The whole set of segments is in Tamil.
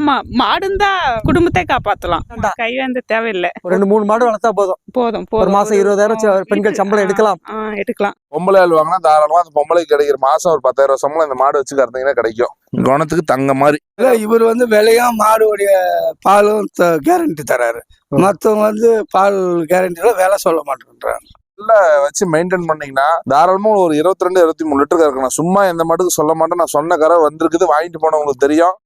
ஆமா மாடுந்தா குடும்பத்தை காப்பாத்தலாம். கை வந்து தேவையில்லை. ஒரு ரெண்டு மூணு மாடு வளர்த்தா போதும். போதும் ஒரு மாசம் இருபதாயிரம் பெண்கள் சம்பளம் எடுக்கலாம். எடுக்கலாம். பொம்பளை வாங்கினா தாராளமா அந்த பொம்பளைக்கு கிடைக்கிற மாசம் ஒரு பத்தாயிரம் சம்பளம் இந்த மாடு வச்சு கறந்தீங்கன்னா கிடைக்கும். குணத்துக்கு தங்க மாதிரி. இல்ல இவர் வந்து விலையும் மாடுடைய பாலும் கேரண்டி தராரு. மத்தவங்க வந்து பால் கேரண்டில வேலை சொல்ல மாட்டேன்றாங்க. வச்சு மெயின்டைன் பண்ணீங்கன்னா தாராளமா ஒரு இருபத்தி ரெண்டு இருபத்தி மூணு லிட்டர் கறக்கணும் சும்மா எந்த மாட்டுக்கு சொல்ல மாட்டேன். நான் சொன்ன கரை வந்திருக்குது வாங்கிட்டு போனவங்களுக்கு தெரியும்.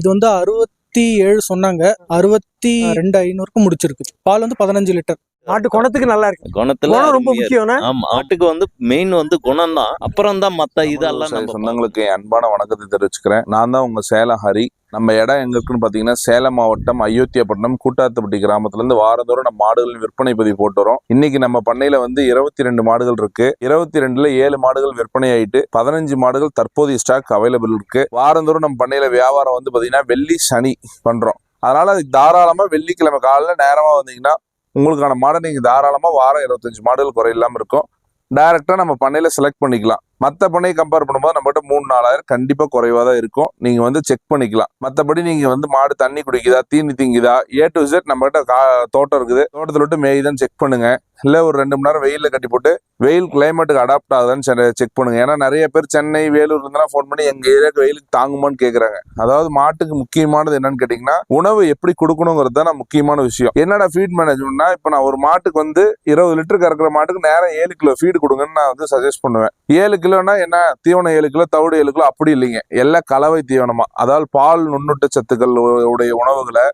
இது வந்து அறுபத்தி ஏழு சொன்னாங்க. அறுபத்தி ரெண்டு ஐநூறுக்கு முடிச்சிருக்கு. பால் வந்து பதினஞ்சு லிட்டர். மாட்டு குணத்துக்கு நல்லா இருக்கு. குணத்துல குணம் ரொம்ப. முக்கியம் ஆமா ஆட்டுக்கு வந்து மெயின் வந்து குணம் தான் அப்புறம் தான் மத்த இதெல்லாம் சொந்தங்களுக்கு என் அன்பான வணக்கத்தை தெரிவிச்சுக்கிறேன். நான் தான் உங்க சேலம் ஹரி. நம்ம இடம் எங்கே இருக்குன்னு பார்த்தீங்கன்னா சேலம் மாவட்டம் அயோத்தியாப்பட்டினம் கூட்டாத்துப்பட்டி கிராமத்துலேருந்து வாரந்தோறும் நம்ம மாடுகள் விற்பனை பதிவு போட்டு வரோம். இன்னைக்கு நம்ம பண்ணையில் வந்து இருபத்தி ரெண்டு மாடுகள் இருக்கு. இருபத்தி ரெண்டுல ஏழு மாடுகள் விற்பனை ஆயிட்டு பதினஞ்சு மாடுகள் தற்போதைய ஸ்டாக் அவைலபிள் இருக்கு. வாரந்தோறும் நம்ம பண்ணையில் வியாபாரம் வந்து பார்த்தீங்கன்னா வெள்ளி சனி பண்றோம். அதனால தாராளமாக வெள்ளிக்கிழமை காலையில் நேரமாக வந்தீங்கன்னா உங்களுக்கான மாடை நீங்கள் தாராளமாக வாரம் இருபத்தஞ்சு மாடுகள் குறை இருக்கும். டைரெக்டாக நம்ம பண்ணையில் செலக்ட் பண்ணிக்கலாம். மற்ற பண்ணையை கம்பேர் பண்ணும்போது நம்மகிட்ட மூணு நாலாயிரம் கண்டிப்பாக குறைவாக தான் இருக்கும். நீங்கள் வந்து செக் பண்ணிக்கலாம். மற்றபடி நீங்கள் வந்து மாடு தண்ணி குடிக்குதா தீனி திங்குதா ஏ டு இசட் நம்மகிட்ட கா தோட்டம் இருக்குது. தோட்டத்தில் விட்டு மேய்தான் செக் பண்ணுங்கள் இல்லை ஒரு ரெண்டு மணி நேரம் வெயிலில் கட்டி போட்டு வெயில் கிளைமேட்டுக்கு அடாப்ட் ஆகுதான்னு செக் பண்ணுங்க. ஏன்னா நிறைய பேர் சென்னை வேலூர் இருந்தாலும் ஃபோன் பண்ணி எங்கள் ஏரியாவுக்கு வெயிலுக்கு தாங்குமான்னு கேட்குறாங்க அதாவது மாட்டுக்கு முக்கியமானது என்னன்னு கேட்டிங்கன்னா உணவு எப்படி கொடுக்கணுங்கிறது தான் நான் முக்கியமான விஷயம். என்னடா ஃபீட் மேனேஜ்மெண்ட்னா இப்போ நான் ஒரு மாட்டுக்கு வந்து இருபது லிட்டர் கறக்கிற மாட்டுக்கு நேரம் ஏழு கிலோ ஃபீடு கொடுங்கன்னு நான் வந்து சஜஸ்ட் பண்ணுவேன். ஏழு கிலோனா என்ன? தீவனம் ஏழு கிலோ தவிடு ஏழு கிலோ அப்படி இல்லைங்க. எல்லாம் கலவை தீவனமா. அதாவது பால் நுண்ணூட்ட சத்துக்கள் உடைய உணவுகளை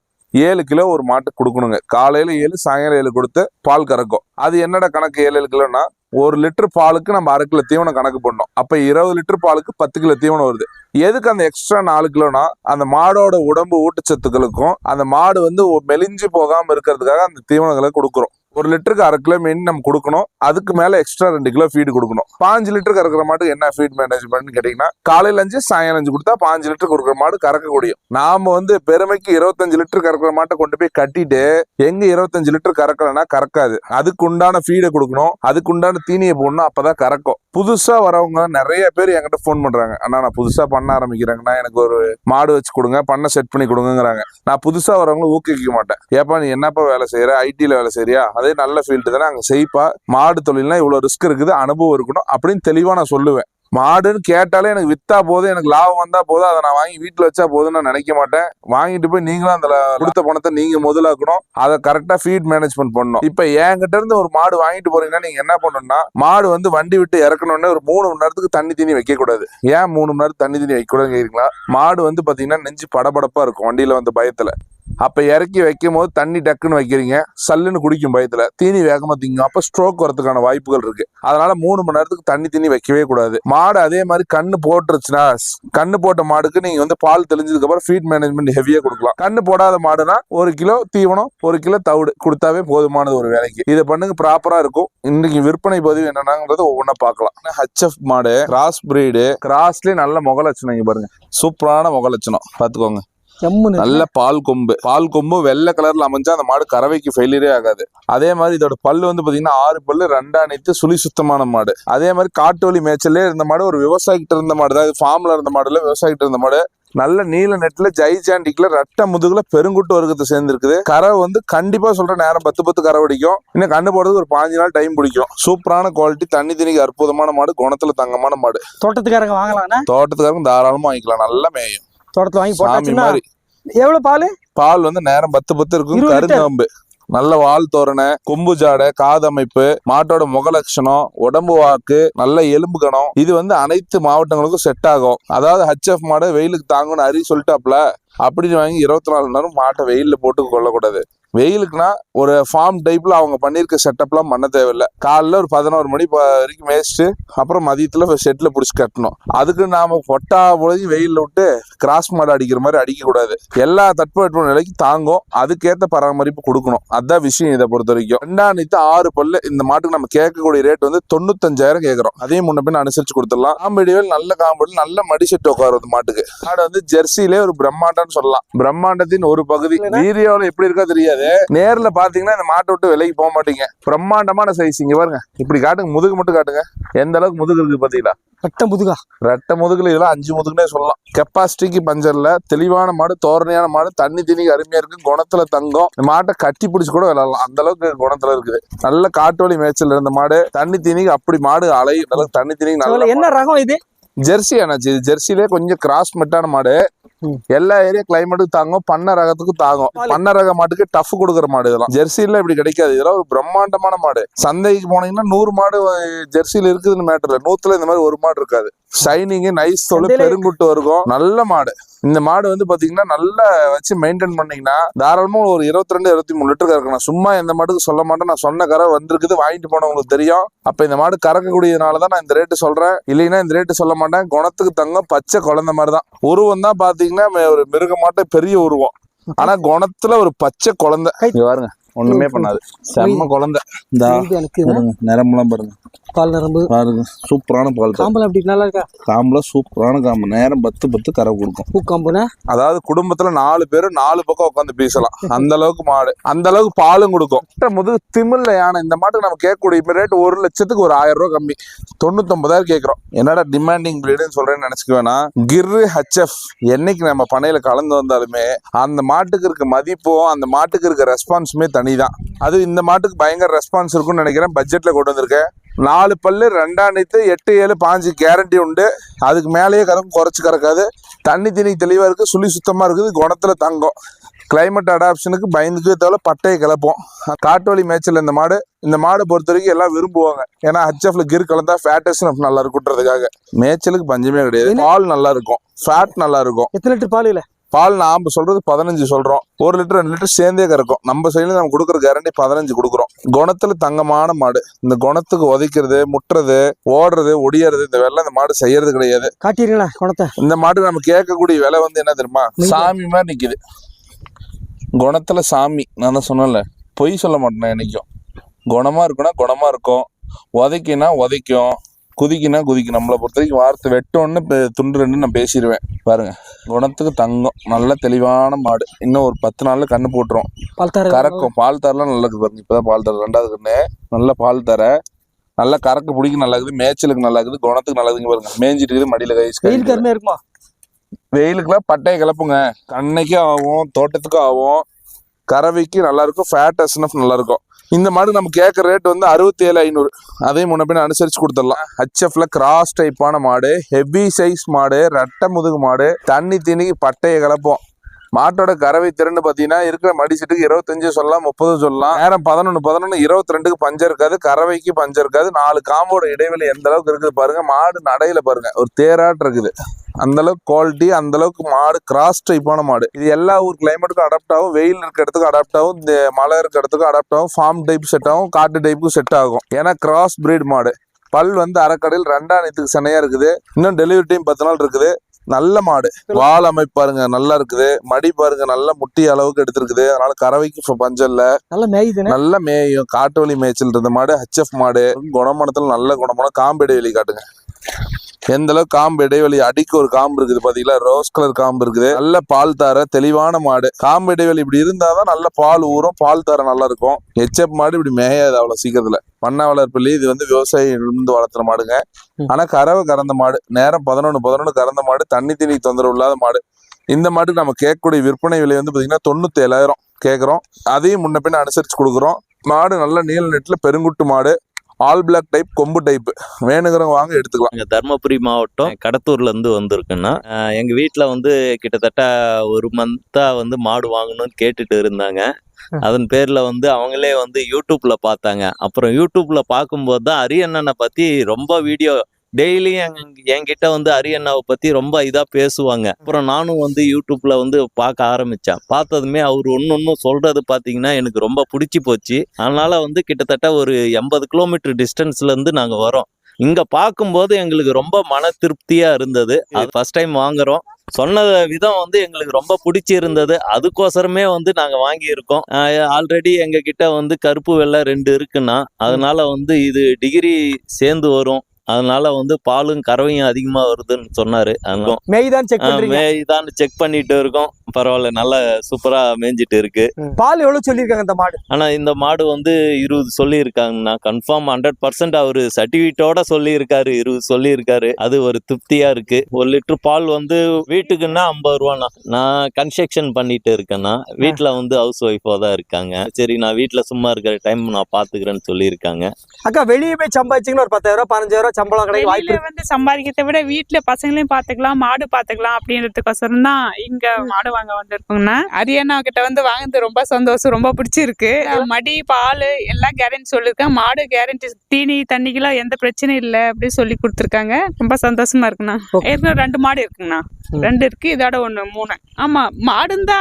ஏழு கிலோ ஒரு மாட்டுக்கு கொடுக்கணுங்க. காலையில ஏழு சாயங்காலம் ஏழு கொடுத்து பால் கறக்கும். அது என்னடா கணக்கு ஏழு ஏழு கிலோனா ஒரு லிட்டர் பாலுக்கு நம்ம அரை கிலோ தீவனம் கணக்கு பண்ணோம் அப்ப இருபது லிட்டர் பாலுக்கு பத்து கிலோ தீவனம் வருது. எதுக்கு அந்த எக்ஸ்ட்ரா நாலு கிலோனா அந்த மாடோட உடம்பு ஊட்டச்சத்துக்களுக்கும் அந்த மாடு வந்து மெலிஞ்சு போகாம இருக்கிறதுக்காக அந்த தீவனங்களை கொடுக்குறோம். ஒரு லிட்டருக்கு அரை கிலோ மீன் நம்ம கொடுக்கணும். அதுக்கு மேல எக்ஸ்ட்ரா ரெண்டு கிலோ ஃபீடு கொடுக்கணும். பாஞ்சு லிட்டருக்கு கறக்கிற மாட்டுக்கு என்ன ஃபீட் மேனேஜ்மெண்ட் கேட்டீங்கன்னா காலையில அஞ்சு சாயங்காலம் அஞ்சு கொடுத்தா பாஞ்சு லிட்டர் கொடுக்குற மாடு கறக்க முடியும் நாம வந்து பெருமைக்கு இருபத்தஞ்சு லிட்டர் கறக்கிற மாட்டை கொண்டு போய் கட்டிட்டு எங்க இருபத்தஞ்சு லிட்டர் கறக்கலன்னா கறக்காது. அதுக்கு உண்டான ஃபீடை கொடுக்கணும். அதுக்கு உண்டான தீனியை போடணும் அப்பதான் கறக்கும். புதுசா வரவங்க நிறைய பேர் என்கிட்ட ஃபோன் பண்றாங்க. அண்ணா நான் புதுசா பண்ண ஆரம்பிக்கிறேங்கண்ணா. எனக்கு ஒரு மாடு வச்சு கொடுங்க பண்ண செட் பண்ணி கொடுங்கங்கிறாங்க. நான் புதுசா வரவங்களை ஊக்குவிக்க மாட்டேன். ஏப்பா நீ என்னப்பா வேலை செய்யற ஐடியில வேலை செய்யறியா நல்ல ஃபீல்டு தானே? அங்கே செய்ப்பா மாடு தொழில்னா இவ்வளோ ரிஸ்க் இருக்குது அனுபவம் இருக்கணும் அப்படின்னு தெளிவாக நான் சொல்லுவேன். மாடுன்னு கேட்டாலே எனக்கு வித்தா போதும் எனக்கு லாபம் வந்தா போதும் அதை நான் வாங்கி வீட்டில் வச்சா போதும்னு நான் நினைக்க மாட்டேன். வாங்கிட்டு போய் நீங்களும் அந்த கொடுத்த பணத்தை நீங்க முதலாக்கணும். அதை கரெக்டா ஃபீட் மேனேஜ்மெண்ட் பண்ணணும். இப்போ என்கிட்ட இருந்து ஒரு மாடு வாங்கிட்டு போறீங்கன்னா நீங்க என்ன பண்ணணும்னா மாடு வந்து வண்டி விட்டு இறக்கணும்னு ஒரு மூணு மணி நேரத்துக்கு தண்ணி தண்ணி வைக்க கூடாது. ஏன் மூணு மணி நேரம் தண்ணி தண்ணி வைக்க கூடாதுன்னு கேக்குறீங்களா? மாடு வந்து பாத்தீங்கன்னா நெஞ்சு படபடப்பா இருக்கும் வண்டியில வந்து பயத்துல. அப்போ இறக்கி வைக்கும் போது தண்ணி டக்குன்னு வைக்கிறீங்க. சல்லுன்னு குடிக்கும் பயத்தில் தீனி வேகமாக திங்கும். அப்போ ஸ்ட்ரோக் வரதுக்கான வாய்ப்புகள் இருக்கு. அதனால மூணு மணி நேரத்துக்கு தண்ணி தண்ணி வைக்கவே கூடாது. மாடு அதே மாதிரி கண்ணு போட்டுருச்சுன்னா கண்ணு போட்ட மாடுக்கு நீங்க வந்து பால் தெளிஞ்சதுக்கு அப்புறம் ஃபீட் மேனேஜ்மெண்ட் ஹெவியாக கொடுக்கலாம். கண்ணு போடாத மாடுனா ஒரு கிலோ தீவனம் ஒரு கிலோ தவிடு கொடுத்தாவே போதுமானது ஒரு வேலைக்கு. இதை பண்ணுங்க ப்ராப்பரா இருக்கும். இன்னைக்கு விற்பனை பதிவு என்னன்னாங்கிறது ஒவ்வொன்றா பார்க்கலாம். ஹச்எஃப் மாடு கிராஸ் பிரீடு கிராஸ்லேயே நல்ல முக லட்சணம் பாருங்க. சூப்பரான முகலட்சணம் பார்த்துக்கோங்க. நல்ல பால் கொம்பு. பால் கொம்பு வெள்ளை கலர்ல அமைஞ்சா அந்த மாடு கறவைக்கு ஃபெயிலியரே ஆகாது. அதே மாதிரி இதோட பல்லு வந்து பாத்தீங்கன்னா ஆறு பல்லு ரெண்டா நீத்து சுழி சுத்தமான மாடு. அதே மாதிரி காட்டு வழி மேய்ச்சல்லே இருந்த மாடு ஒரு விவசாயிகிட்ட இருந்த மாடு தான். ஃபார்ம்ல இருந்த மாடுல விவசாயிகிட்ட இருந்த மாடு. நல்ல நீல நெட்ல ஜைஜாண்டிக்ல ரெட்ட முதுகுல பெருங்குட்டு வர்க்கத்தை சேர்ந்துருக்குது. கரை வந்து கண்டிப்பா சொல்ற நேரம் பத்து பத்து கரை பிடிக்கும் இன்னும் கண்ணு போடுறதுக்கு ஒரு பாஞ்சு நாள் டைம் பிடிக்கும். சூப்பரான குவாலிட்டி தண்ணி தண்ணிக்கு அற்புதமான மாடு குணத்துல தங்கமான மாடு. தோட்டத்துக்காரங்க வாங்கலாம்னா தோட்டத்துக்காரங்க தாராளமா வாங்கிக்கலாம். நல்லா மேயும். தோட்டத்துல வாங்கி போட்டாச்சுன்னா எவ்வளவு பால்? பால் வந்து நேரம் பத்து பத்து இருக்கும். கருங்காம்பு நல்ல வால் தோரணை கொம்பு ஜாடை காதமைப்பு மாட்டோட முக லட்சணம் உடம்பு வாக்கு நல்ல எலும்பு கணம். இது வந்து அனைத்து மாவட்டங்களுக்கும் செட் ஆகும். அதாவது ஹச்எஃப் மாடு வெயிலுக்கு தாங்கன்னு அறி சொல்லிட்டாப்ல. அப்படின்னு வாங்கி இருபத்தி நாலு நேரம் மாட்டை வெயில்ல போட்டு கொள்ளக்கூடாது வெயிலுக்குனா ஒரு ஃபார்ம் டைப்ல அவங்க பண்ணியிருக்க செட்டப்லாம் பண்ண தேவையில்லை. காலைல ஒரு பதினோரு மணி வரைக்கும் மேய்ச்சிட்டு அப்புறம் மதியத்துல ஷெட்ல பிடிச்சி கட்டணும். அதுக்கு நாம பொட்டா பொழுது வெயில்ல விட்டு கிராஸ் மாடு அடிக்கிற மாதிரி அடிக்க கூடாது எல்லா தட்பவெட்ப நிலைக்கு தாங்கும். அதுக்கேத்த பராமரிப்பு கொடுக்கணும். அதான் விஷயம் இதை பொறுத்த வரைக்கும் ரெண்டாம் நீத்து ஆறு பல்லு இந்த மாட்டுக்கு நம்ம கேட்கக்கூடிய ரேட் வந்து தொண்ணூத்தஞ்சாயிரம் கேட்கறோம். அதையும் முன்ன பின்ன அனுசரிச்சு கொடுத்துடலாம். காம்படிவேல் நல்ல காம்படி நல்ல மடி செட்டு உட்காருது மாட்டுக்கு. மாடு வந்து ஜெர்சிலே ஒரு பிரம்மாண்ட பிரம்மாண்டம்னு சொல்லலாம். பிரம்மாண்டத்தின் ஒரு பகுதி. வீடியோல எப்படி இருக்கா தெரியாது. நேர்ல பாத்தீங்கன்னா இந்த மாட்டை விட்டு விலைக்கு போக மாட்டீங்க. பிரம்மாண்டமான சைஸ் இங்க பாருங்க. இப்படி காட்டுங்க. முதுகு மட்டும் காட்டுங்க. எந்த அளவுக்கு முதுகு இருக்கு பாத்தீங்களா? பட்டம் முதுகா? ரெட்டை முதுகுல இதெல்லாம் அஞ்சு முதுகுனே சொல்லலாம். கெப்பாசிட்டிக்கு பஞ்சர்ல தெளிவான மாடு தோரணையான மாடு தண்ணி தண்ணிக்கு அருமையா இருக்கு குணத்துல தங்கம். இந்த மாட்டை கட்டி பிடிச்சு கூட விளையாடலாம். அந்த அளவுக்கு குணத்துல இருக்குது. நல்ல காட்டு மேய்ச்சல் இருந்த மாடு. தண்ணி தீனிக்கு அப்படி மாடு அலை தண்ணி நல்ல என்ன ரகம் இது? ஜெர்சி ஆனாச்சு இது ஜெர்சிலே கொஞ்சம் கிராஸ் மெட்டான மாடு. எல்லா ஏரியா கிளைமேட்டுக்கு தாங்கும். பண்ண ரகத்துக்கும் தாங்கும். பண்ண ரக மாட்டுக்கு டஃப் கொடுக்குற மாடு இதெல்லாம். ஜெர்சில இப்படி கிடைக்காது. இதெல்லாம் ஒரு பிரம்மாண்டமான மாடு. சந்தைக்கு போனீங்கன்னா நூறு மாடு ஜெர்சியில இருக்குதுன்னு மேட்டர் இல்ல. நூத்துல இந்த மாதிரி ஒரு மாடு இருக்காது. ஷைனிங் நைஸ் தோல் சந்தையில- பெருங்குட்டு இருக்கும் நல்ல மாடு. இந்த மாடு வந்து பாத்தீங்கன்னா நல்லா வச்சு மெயின்டைன் பண்ணீங்கன்னா தாராளமா ஒரு இருபத்தி ரெண்டு இருபத்தி மூணு லிட்டர் கறக்கணும் சும்மா எந்த மாட்டுக்கு சொல்ல மாட்டேன். நான் சொன்ன கரை வந்திருக்குது வாங்கிட்டு போனவங்களுக்கு தெரியும். அப்ப இந்த மாடு கறக்கக்கூடியதுனால தான் நான் இந்த ரேட்டு சொல்றேன். இல்லைன்னா இந்த ரேட்டு சொல்ல மாட்டேன். குணத்துக்கு தங்கம் பச்சை குழந்தை மாதிரி தான் உருவம் தான் பாத்தீங்கன்னா ஒரு மிருக மாட்டை பெரிய உருவம். ஆனா குணத்துல ஒரு பச்சை குழந்தை. பாருங்க. ஒண்ணுமே பண்ணாது. செம்ம குழந்தை. இந்த எனக்கு பாருங்க பால் நரம்பு. பாருங்க சூப்பரான பால். காம்பல் அப்படி நல்லா இருக்கா? காம்புல சூப்பரான காம்பு. நேரம் பத்து பத்து கரை கொடுக்கும். பூ காம்புனா? அதாவது குடும்பத்துல நாலு பேரும் நாலு பக்கம் உட்காந்து பேசலாம். அந்த அளவுக்கு மாடு அந்த அளவுக்கு பாலும் கொடுக்கும். முதுகு திமில்ல யானை இந்த மாட்டுக்கு நம்ம கேட்கக்கூடிய இப்ப ரேட் ஒரு லட்சத்துக்கு ஒரு ஆயிரம் ரூபாய் கம்மி. தொண்ணூத்தொன்பதாயிரம் கேட்கறோம். என்னடா டிமாண்டிங் பிரீடுன்னு சொல்றேன்னு நினைச்சுக்க வேணாம். கிர்ரு ஹெச்எஃப் என்னைக்கு நம்ம பண்ணையில கலந்து வந்தாலுமே அந்த மாட்டுக்கு இருக்க மதிப்பும் அந்த மாட்டுக்கு இருக்க ரெஸ்பான்ஸுமே தனிதான் அது இந்த மாட்டுக்கு பயங்கர ரெஸ்பான்ஸ் இருக்கும்னு நினைக்கிறேன். பட்ஜெட்ல கொண்டு வந்திருக்கேன். நாலு பல்லு ரெண்டாணித்து எட்டு ஏழு பாஞ்சு கேரண்டி உண்டு. அதுக்கு மேலேயே கறக்கும் குறைச்சு கறக்காது. தண்ணி தண்ணி தெளிவாக இருக்குது சுழி சுத்தமாக இருக்குது. குணத்தில் தங்கம். கிளைமேட் அடாப்ஷனுக்கு பயந்துக்கவே தவிர பட்டையை கிளப்போம் காட்டு வழி மேய்ச்சல் இந்த மாடு. இந்த மாடை பொறுத்த வரைக்கும் எல்லாம் விரும்புவாங்க. ஏன்னா ஹச்எஃப்ல கிர் கலந்தா ஃபேட்டஸ் நல்லா இருக்குன்றதுக்காக. மேய்ச்சலுக்கு பஞ்சமே கிடையாது. பால் நல்லா இருக்கும். ஃபேட் நல்லா இருக்கும். எத்தனை லிட்டர் பால் இல்ல பால் நாம சொல்றது பதினஞ்சு சொல்றோம். ஒரு லிட்டர் ரெண்டு லிட்டர் சேர்ந்தே கறக்கும். நம்ம சைடுல நம்ம கொடுக்குற கேரண்டி பதினஞ்சு கொடுக்குறோம். குணத்துல தங்கமான மாடு. இந்த குணத்துக்கு உதைக்கிறது முட்டுறது ஓடுறது ஒடியறது இந்த வெள்ளம் இந்த மாடு செய்யறது கிடையாது. காட்டிடுங்களா குணத்தை? இந்த மாட்டுக்கு நம்ம கேட்கக்கூடிய விலை வந்து என்ன தெரியுமா? சாமி மாதிரி நிக்குது. குணத்துல சாமி. நான் தான் சொன்னேன்ல. பொய் சொல்ல மாட்டேன் என்னைக்கும். குணமா இருக்குன்னா குணமா இருக்கும். உதைக்கினா உதைக்கும். குதிக்கினா குதிக்கும். நம்மளை பொறுத்த வரைக்கும் வார்த்தை வெட்டோன்னு துண்டு ரெண்டு நான் பேசிடுவேன் பாருங்க. குணத்துக்கு தங்கம். நல்ல தெளிவான மாடு. இன்னும் ஒரு பத்து நாள்ல கண்ணு போட்டுரும். பால் தர கறக்கும். பால் தரலாம் நல்லா இருக்குது பாருங்க. இப்பதான் பால் தர ரெண்டாவது கண்ணு. நல்ல பால் தர. நல்லா கறக்க பிடிக்க நல்லா இருக்குது. மேய்ச்சலுக்கு நல்லா இருக்குது. குணத்துக்கு நல்லா இருக்குங்க பாருங்க. மேய்ஞ்சிட்டு இருக்குது மடியில கை இருக்குமா? வெயிலுக்குலாம் பட்டையை கிளப்புங்க. கண்ணைக்கும் ஆகும் தோட்டத்துக்கும் ஆகும். கறவைக்கு நல்லா இருக்கும். ஃபேட் அஸ்னஃப் நல்லா இருக்கும். இந்த மாடு நம்ம கேட்குற ரேட் வந்து அறுபத்தேழு ஐநூறு. அதையும் முன்ன பின்ன அனுசரிச்சு கொடுத்துடலாம். ஹச்எஃப்ல கிராஸ் டைப்பான மாடு ஹெவி சைஸ் மாடு ரெட்டை முதுகு மாடு தண்ணி தீனிக்கு பட்டையை கலப்போம். மாட்டோட கறவை திறன் பார்த்தீங்கன்னா இருக்கிற மடிசீட்டுக்கு இருபத்தஞ்சு சொல்லலாம் முப்பது சொல்லலாம். நேரம் பதினொன்று பதினொன்று இருபத்தி ரெண்டுக்கு பஞ்சம் இருக்காது கறவைக்கு பஞ்சம் இருக்காது. நாலு காம்போட இடைவெளி எந்த அளவுக்கு இருக்குது பாருங்க. மாடு நடையில பாருங்க ஒரு தேராட்டு இருக்குது. அந்த அளவுக்கு குவாலிட்டி அந்த அளவுக்கு மாடு கிராஸ் டைப்பான மாடு. இது எல்லா ஊர் கிளைமேட்டுக்கும் அடாப்ட் ஆகும். வெயில் இருக்க இடத்துக்கு அடாப்ட் ஆகும். இந்த மழை இருக்க இடத்துக்கு அடாப்ட் ஆகும். ஃபார்ம் டைப் செட் ஆகும். காட்டு டைப்புக்கும் செட் ஆகும். ஏன்னா கிராஸ் பிரீட் மாடு. பல் வந்து அரைக்கடையில் ரெண்டாம் நேத்துக்கு சென்னையா இருக்குது. இன்னும் டெலிவரி டைம் பத்து நாள் இருக்குது. நல்ல மாடு. வால் அமைப்பு பாருங்க நல்லா இருக்குது. மடி பாருங்க நல்ல முட்டி அளவுக்கு எடுத்திருக்குது. அதனால கறவைக்கு பஞ்சம் இல்ல. நல்லா மேயுதுன்னு நல்ல மேயும். காட்டு வழி மேய்ச்சல் இருந்த மாடு ஹச்எஃப் மாடு. குணமானத்துல நல்ல குணமான காம்பு இடைவெளி காட்டுங்க. எந்த அளவுக்கு காம்பு இடைவெளி அடிக்கு ஒரு காம்பு இருக்குது பாத்தீங்களா? ரோஸ் கலர் காம்பு இருக்குது. நல்ல பால் தார தெளிவான மாடு. காம்பு இடைவெளி இப்படி இருந்தாதான் நல்ல பால் ஊறும் பால் தார நல்லா இருக்கும். ஹெச்எஃப் மாடு இப்படி மேயாது அவ்வளவு சீக்கிரத்துல. பண்ணை வளர்ப்பில் இது வந்து விவசாயி இருந்து வளர்த்துற மாடுங்க. ஆனா கறவை கறந்த மாடு நேரம் பதினொன்று பதினொன்று கறந்த மாடு தண்ணி தண்ணி தொந்தரவு இல்லாத மாடு. இந்த மாட்டுக்கு நம்ம கேட்கக்கூடிய விற்பனை விலை வந்து பாத்தீங்கன்னா தொண்ணூத்தி ஏழாயிரம் கேட்குறோம். அதையும் முன்ன பின்ன அனுசரிச்சு கொடுக்குறோம். மாடு நல்ல நீல நெட்டில் பெருங்குட்டு மாடு. ஆல் பிளாக் டைப் கொம்பு டைப் வேணுங்கிறவங்க வாங்க எடுத்துக்கலாம். எங்க தருமபுரி மாவட்டம் கடத்தூர்ல இருந்து வந்திருக்குன்னா அஹ் எங்க வீட்ல வந்து கிட்டத்தட்ட ஒரு மந்தா வந்து மாடு வாங்கணும்னு கேட்டுட்டு இருந்தாங்க. அதன் பேர்ல வந்து அவங்களே வந்து யூடியூப்ல பார்த்தாங்க. அப்புறம் யூடியூப்ல பார்க்கும்போது தான் அரியண்ணனை பத்தி ரொம்ப வீடியோ டெய்லியும் என்கிட்ட வந்து அரியண்ணாவை பத்தி ரொம்ப இதா பேசுவாங்க. அப்புறம் நானும் வந்து யூடியூப்ல வந்து பார்க்க ஆரம்பிச்சேன். பார்த்ததுமே அவர் ஒன்று ஒன்னும் சொல்றது பாத்தீங்கன்னா எனக்கு ரொம்ப பிடிச்சி போச்சு. அதனால வந்து கிட்டத்தட்ட ஒரு எண்பது கிலோமீட்டர் டிஸ்டன்ஸ்ல இருந்து நாங்க வரோம். இங்க பார்க்கும்போது எங்களுக்கு ரொம்ப மன திருப்தியா இருந்தது. அது ஃபர்ஸ்ட் டைம் வாங்குறோம். சொன்ன விதம் வந்து எங்களுக்கு ரொம்ப பிடிச்சி இருந்தது. அதுக்கோசரமே வந்து நாங்க வாங்கியிருக்கோம். ஆல்ரெடி எங்க கிட்ட வந்து கருப்பு வெள்ளை ரெண்டு இருக்குன்னா அதனால வந்து இது டிகிரி சேர்ந்து வரும். அதனால வந்து பாலும் கறவையும் அதிகமா வருதுன்னு சொன்னாரு. மேய் தான் செக் பண்றீங்க? மேய்தான் செக் பண்ணிட்டு இருக்கோம். பரவாயில்ல நல்லா சூப்பரா மேய்ஞ்சிட்டு இருக்கு. பால் எவ்வளவு சொல்லியிருக்காங்க இந்த மாடு? ஆனா இந்த மாடு வந்து இருபது சொல்லியிருக்காங்கண்ணா. கன்ஃபார்ம் ஹண்ட்ரட் பர்சன்ட் அவரு சர்டிஃபிகேட்டோட சொல்லியிருக்காரு இருபது சொல்லியிருக்காரு. அது ஒரு திருப்தியா இருக்கு. ஒரு லிட்டர் பால் வந்து வீட்டுக்குன்னா ஐம்பது ரூபாண்ணா. நான் கன்ஸ்ட்ரக்ஷன் பண்ணிட்டு இருக்கேன்னா வீட்டுல வந்து ஹவுஸ் ஒய்ஃபா தான் இருக்காங்க. சரி நான் வீட்டுல சும்மா இருக்கிற டைம் நான் பாத்துக்கிறேன்னு சொல்லியிருக்காங்க. அக்கா வெளியே போய் சம்பாதிச்சிங்கன்னா ஒரு பத்தாயிரம் ரூபாய் பதினஞ்சாயிரம் சம்பளம் கிடைக்க வாய்ப்பு வந்து சம்பாதிக்கிறத விட வீட்டுல பசங்களையும் பாத்துக்கலாம் மாடு பாத்துக்கலாம் அப்படின்றதுக்கோசரம் தான் இங்க மாடு வாங்க வந்திருக்கோம்னா. அரியண்ணா கிட்ட வந்து வாங்குறது ரொம்ப சந்தோஷம் ரொம்ப பிடிச்சிருக்கு. மடி பால் எல்லாம் கேரண்டி சொல்லிருக்கேன் மாடு கேரண்டி தீனி தண்ணிக்கெல்லாம் எந்த பிரச்சனையும் இல்லை அப்படின்னு சொல்லி கொடுத்துருக்காங்க. ரொம்ப சந்தோஷமா இருக்குண்ணா. ஏற்கனவே ரெண்டு மாடு இருக்குங்கண்ணா. ரெண்டு இருக்கு இதோட ஒண்ணு மூணு. ஆமா மாடு இருந்தா